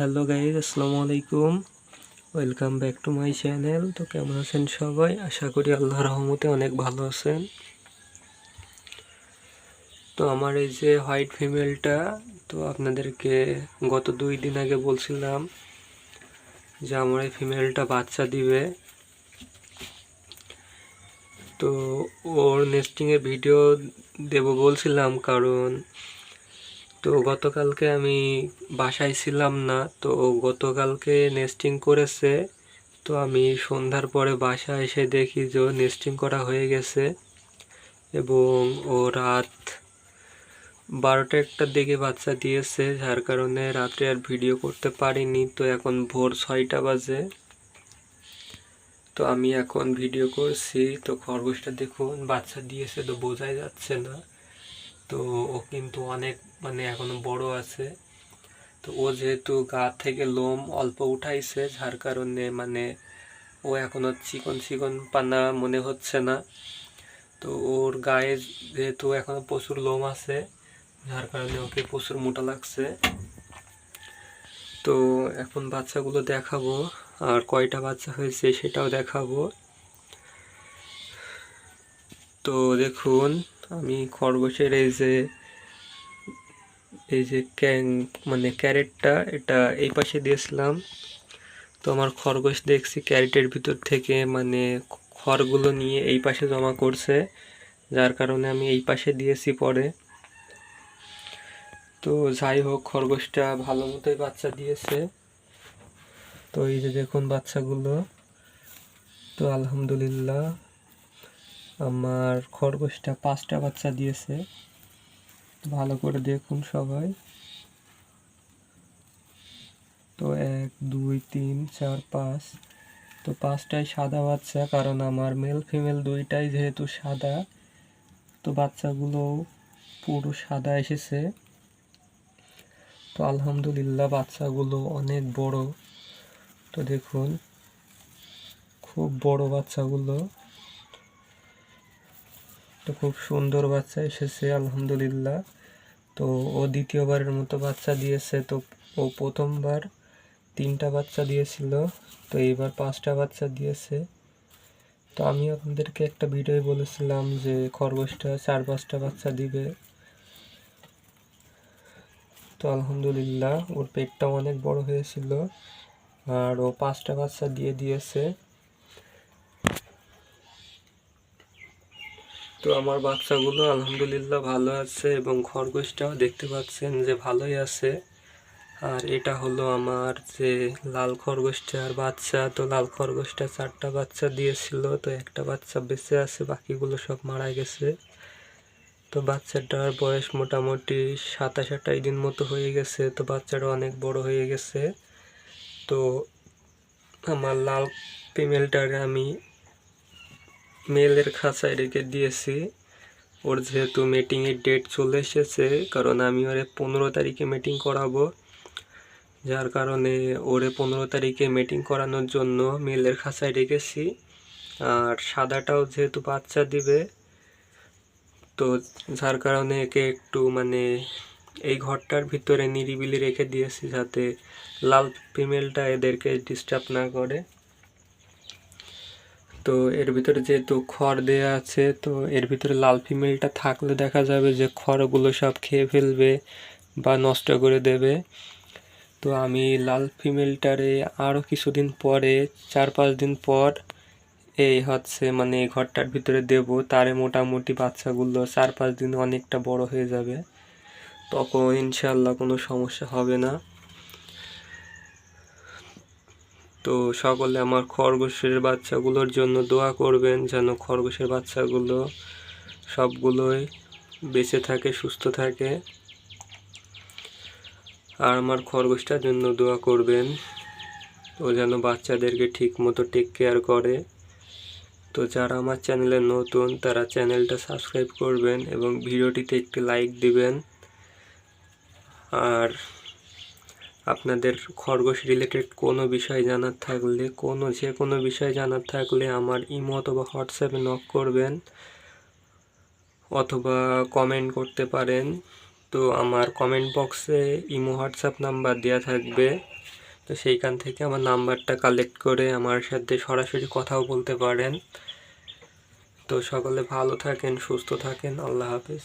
Hello guys আসসালামু আলাইকুম। Welcome back to my channel তো কেমন আছেন সবাই? আশা করি আল্লাহর রহমতে অনেক ভালো আছেন। তো আমার এই যে হোয়াইট ফিমেলটা তো আপনাদেরকে গত দুই দিন আগে বলছিলাম যে আমার এই ফিমেলটা বাচ্চা দিবে। তো ওর নেস্টিংয়ের ভিডিও দেব বলছিলাম কারণ তো গতকালকে আমি বাসায় ছিলাম না, তো গতকালকে নেস্টিং করেছে। তো আমি সন্ধ্যার পরে বাসায় এসে দেখি যে নেস্টিং করা হয়ে গেছে এবং ও রাত বারোটা একটার দিকে বাচ্চা দিয়েছে, যার কারণে রাত্রে আর ভিডিও করতে পারিনি। তো এখন ভোর ছয়টা বাজে। তো আমি এখন ভিডিও করছি। তো খরগোশটা দেখুন, বাচ্চা দিয়েছে তো বোঝাই যাচ্ছে না। তো ও কিন্তু অনেক মানে এখনও বড় আছে। তো ও যেহেতু গা থেকে লোম অল্প উঠাইছে, যার কারণে মানে ও এখনও চিকন চিকন পানা মনে হচ্ছে না। তো ওর গায়ে যেহেতু এখনও প্রচুর লোম আছে, যার কারণে ওকে প্রচুর মোটা লাগছে। তো এখন বাচ্চাগুলো দেখাবো, আর কয়টা বাচ্চা হয়েছে সেটাও দেখাবো। তো দেখুন আমি খরগোশের এই যে এই যে ক্যাং মানে ক্যারেটটা, এটা এই পাশে দিয়েছিলাম। তো আমার খরগোশ দেখছি ক্যারেটের ভিতর থেকে মানে খড়গুলো নিয়ে এই পাশে জমা করছে, যার কারণে আমি এই পাশে দিয়েছি পরে। তো যাই হোক, খরগোশটা ভালো মতোই বাচ্চা দিয়েছে। তো এই যে দেখুন বাচ্চাগুলো। তো আলহামদুলিল্লাহ। আমার খরগোশটা পাঁচটা বাচ্চা দিয়েছে। ভালো করে দেখুন সবাই। তো এক, দুই, তিন, চার, পাঁচ। তো পাঁচটাই সাদা বাচ্চা, কারণ আমার মেল ফিমেল দুইটাই যেহেতু সাদা, তো বাচ্চাগুলো পুরো সাদা এসেছে। তো আলহামদুলিল্লাহ বাচ্চাগুলো অনেক বড়। তো দেখুন, খুব বড় বাচ্চাগুলো। তো খুব সুন্দর বাচ্চা এসেছে, আলহামদুলিল্লাহ। তো ও দ্বিতীয়বারের মতো বাচ্চা দিয়েছে, তো ও প্রথমবার তিনটা বাচ্চা দিয়েছিল, তো এইবার পাঁচটা বাচ্চা দিয়েছে। তো আমি আপনাদেরকে একটা ভিডিও বলেছিলাম যে খরগোশটা চার পাঁচটা বাচ্চা দিবে। তো আলহামদুলিল্লাহ, ওর পেটটা অনেক বড় হয়েছিল, আর ও পাঁচটা বাচ্চা দিয়ে দিয়েছে। তো আমার বাচ্চাগুলো আলহামদুলিল্লাহ ভালো আছে এবং খরগোশটাও দেখতে পাচ্ছেন যে ভালোই আছে। আর এটা হলো আমার যে লাল খরগোশটার বাচ্চা তো লাল খরগোশটা চারটা বাচ্চা দিয়েছিল, তো একটা বাচ্চা বেঁচে আছে, বাকিগুলো সব মারা গেছে। তো বাচ্চাটার বয়স মোটামুটি সাতাশ আটাই দিন মতো হয়ে গেছে, তো বাচ্চাটা অনেক বড় হয়ে গেছে। তো আমার লাল ফিমেলটারে আমি মেলের খাঁচায় রেখে দিয়েছি। ওর যেহেতু মিটিংয়ের ডেট চলে এসেছে, কারণ আমি ওরে পনেরো তারিখে মিটিং করাবো। যার কারণে ওরে পনেরো তারিখে মিটিং করানোর জন্য মেলের খাঁচায় রেখেছি আর সাদাটাও যেহেতু বাচ্চা দিবে, তো যার কারণে একে একটু মানে এই ঘরটার ভিতরে নিরিবিলি রেখে দিয়েছি যাতে লাল ফিমেলটা এদেরকে ডিস্টার্ব না করে। তো এর ভিতরে যেহেতু খড় দেয়া আছে, তো এর ভিতরে লাল ফিমেলটা থাকলে দেখা যাবে যে খড়গুলো সব খেয়ে ফেলবে বা নষ্ট করে দেবে। তো আমি লাল ফিমেলটারে আরও কিছুদিন পরে, চার পাঁচ দিন পর এই হচ্ছে মানে এই ঘরটার ভিতরে দেব। তারে মোটামুটি বাচ্চাগুলো চার পাঁচ দিন অনেকটা বড় হয়ে যাবে। তখন ইনশাল্লাহ কোনো সমস্যা হবে না। তো সকলে আমার খরগোশের বাচ্চাগুলোর জন্য দোয়া করবেন যেন খরগোশের বাচ্চাগুলো সবগুলোই বেঁচে থাকে, সুস্থ থাকে। আর আমার খরগোশটার জন্য দোয়া করবেন। ও যেন বাচ্চাদেরকে ঠিক মতো টেক কেয়ার করে। তো যারা আমার চ্যানেলে নতুন, তারা চ্যানেলটা সাবস্ক্রাইব করবেন এবং ভিডিওটিতে একটি লাইক দিবেন। আর আপনাদের খরগোশ রিলেটেড কোনো বিষয় জানার থাকলে, কোনো যে কোনো বিষয় জানার থাকলে আমার ইমো অথবা হোয়াটসঅ্যাপে নক করবেন অথবা কমেন্ট করতে পারেন। তো আমার কমেন্ট বক্সে ইমো, হোয়াটসঅ্যাপ নাম্বার দেওয়া থাকবে। তো সেইখান থেকে আমার নাম্বারটা কালেক্ট করে আমার সাথে সরাসরি কথাও বলতে পারেন। তো সকলে ভালো থাকেন, সুস্থ থাকেন, আল্লাহ হাফেজ।